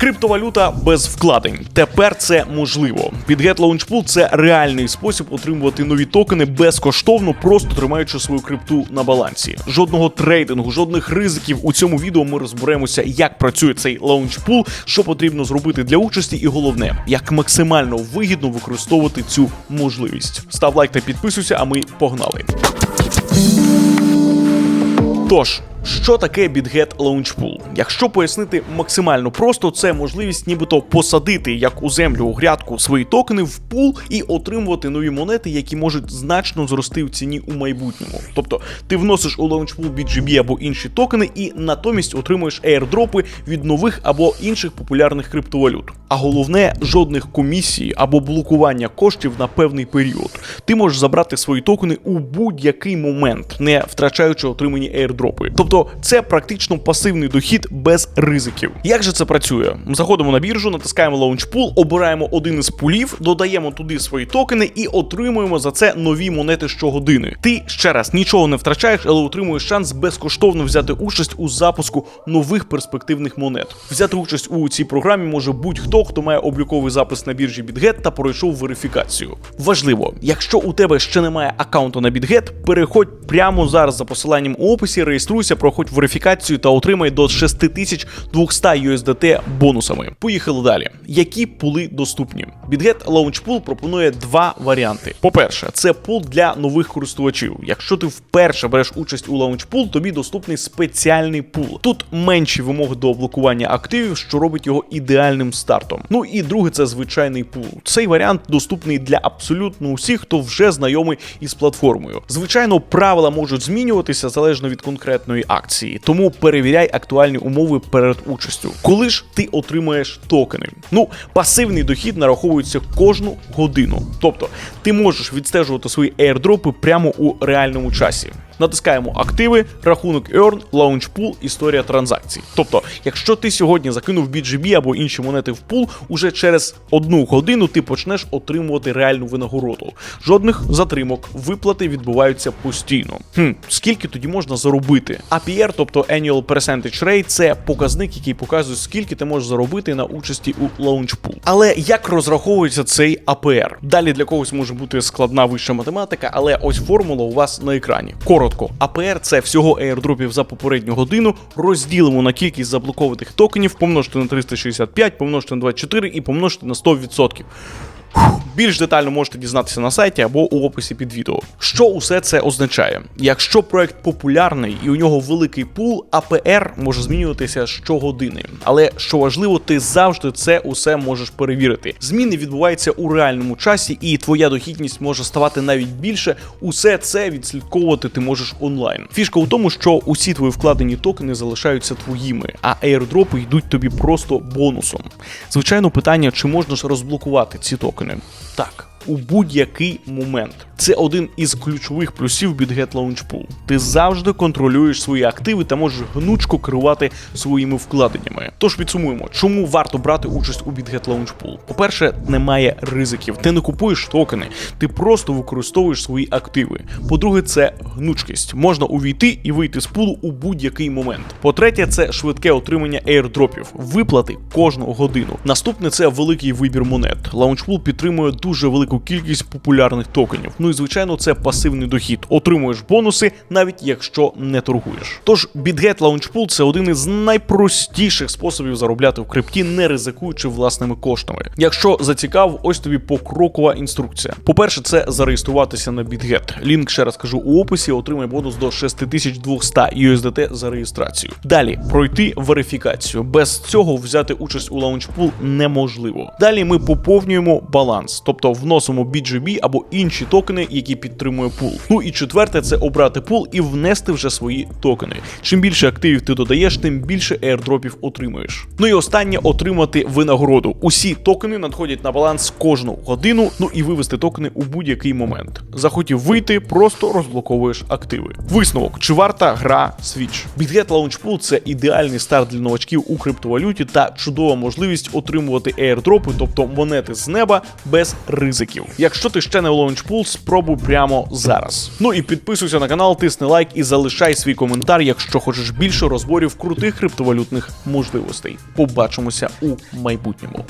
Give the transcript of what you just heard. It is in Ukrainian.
Криптовалюта без вкладень. Тепер це можливо. BitGet Launchpool – це реальний спосіб отримувати нові токени безкоштовно, просто тримаючи свою крипту на балансі. Жодного трейдингу, жодних ризиків. У цьому відео ми розберемося, як працює цей лаунчпул, що потрібно зробити для участі, і головне, як максимально вигідно використовувати цю можливість. Став лайк та підписуйся, а ми погнали. Тож, що таке BitGet Launchpool? Якщо пояснити максимально просто, це можливість нібито посадити як у землю у грядку свої токени в пул і отримувати нові монети, які можуть значно зрости в ціні у майбутньому. Тобто ти вносиш у Launchpool BGB або інші токени і натомість отримуєш airdропи від нових або інших популярних криптовалют. А головне, жодних комісій або блокування коштів на певний період. Ти можеш забрати свої токени у будь-який момент, не втрачаючи отримані airdропи. Тобто це практично пасивний дохід без ризиків. Як же це працює? Заходимо на біржу, натискаємо Launchpool, обираємо один із пулів, додаємо туди свої токени і отримуємо за це нові монети щогодини. Ти ще раз нічого не втрачаєш, але отримуєш шанс безкоштовно взяти участь у запуску нових перспективних монет. Взяти участь у цій програмі може будь-хто, хто має обліковий запис на біржі BitGet та пройшов верифікацію. Важливо, якщо у тебе ще немає аккаунту на BitGet, переходь прямо зараз за посиланням у описі, реєструйся, проходь верифікацію та отримай до 6200 USDT бонусами. Поїхали далі. Які пули доступні? BitGet Launchpool пропонує два варіанти. По-перше, це пул для нових користувачів. Якщо ти вперше береш участь у Launchpool, тобі доступний спеціальний пул. Тут менші вимоги до блокування активів, що робить його ідеальним стартом. Ну і друге, це звичайний пул. Цей варіант доступний для абсолютно усіх, хто вже знайомий із платформою. Звичайно, правила можуть змінюватися залежно від конкретної акції, тому перевіряй актуальні умови перед участю. Коли ж ти отримаєш токени? Ну, пасивний дохід нараховується кожну годину. Тобто, ти можеш відстежувати свої airdропи прямо у реальному часі. Натискаємо активи, рахунок Earn, Launchpool, історія транзакцій. Тобто, якщо ти сьогодні закинув BGB або інші монети в пул, уже через одну годину ти почнеш отримувати реальну винагороду. Жодних затримок, виплати відбуваються постійно. Хм, скільки тоді можна заробити? APR, тобто Annual Percentage Rate, це показник, який показує, скільки ти можеш заробити на участі у Launchpool. Але як розраховується цей APR? Далі для когось може бути складна вища математика, але ось формула у вас на екрані. Коротко, APR – це всього airdропів за попередню годину. Розділимо на кількість заблокованих токенів, помножте на 365, помножте на 24 і помножте на 100%. Більш детально можете дізнатися на сайті або у описі під відео. Що усе це означає? Якщо проект популярний і у нього великий пул, АПР може змінюватися щогодини. Але що важливо, ти завжди це усе можеш перевірити. Зміни відбуваються у реальному часі, і твоя дохідність може ставати навіть більше. Усе це відслідковувати ти можеш онлайн. Фішка у тому, що усі твої вкладені токени залишаються твоїми, а airdропи йдуть тобі просто бонусом. Звичайно, питання, чи можна ж розблокувати ці токени? Так. У будь-який момент це один із ключових плюсів BitGet Launchpool. Ти завжди контролюєш свої активи та можеш гнучко керувати своїми вкладеннями. Тож підсумуємо, чому варто брати участь у BitGet Launchpool? По-перше, немає ризиків. Ти не купуєш токени, ти просто використовуєш свої активи. По-друге, це гнучкість. Можна увійти і вийти з пулу у будь-який момент. По-третє, це швидке отримання airdропів, виплати кожну годину. Наступне це великий вибір монет. Launchpool підтримує дуже велику кількість популярних токенів. Ну і звичайно, це пасивний дохід. Отримуєш бонуси, навіть якщо не торгуєш. Тож BitGet Launchpool – це один із найпростіших способів заробляти в крипті, не ризикуючи власними коштами. Якщо зацікав, ось тобі покрокова інструкція. По-перше, це зареєструватися на BitGet. Лінк ще раз кажу у описі. Отримай бонус до 6200 USDT за реєстрацію. Далі пройти верифікацію. Без цього взяти участь у Launchpool неможливо. Далі ми поповнюємо баланс, тобто вносимо BGB або інші токени, які підтримує пул. Ну і четверте, це обрати пул і внести вже свої токени. Чим більше активів ти додаєш, тим більше airdропів отримуєш. Ну і останнє отримати винагороду. Усі токени надходять на баланс кожну годину. Ну і вивести токени у будь-який момент. Захотів вийти, просто розблоковуєш активи. Висновок: чи варта гра Switch? BitGet Launchpool – це ідеальний старт для новачків у криптовалюті та чудова можливість отримувати airdропи, тобто монети з неба без ризиків. Відсотків. Якщо ти ще не в Launchpool, спробуй прямо зараз. Ну і підписуйся на канал, тисни лайк і залишай свій коментар, якщо хочеш більше розборів крутих криптовалютних можливостей. Побачимося у майбутньому.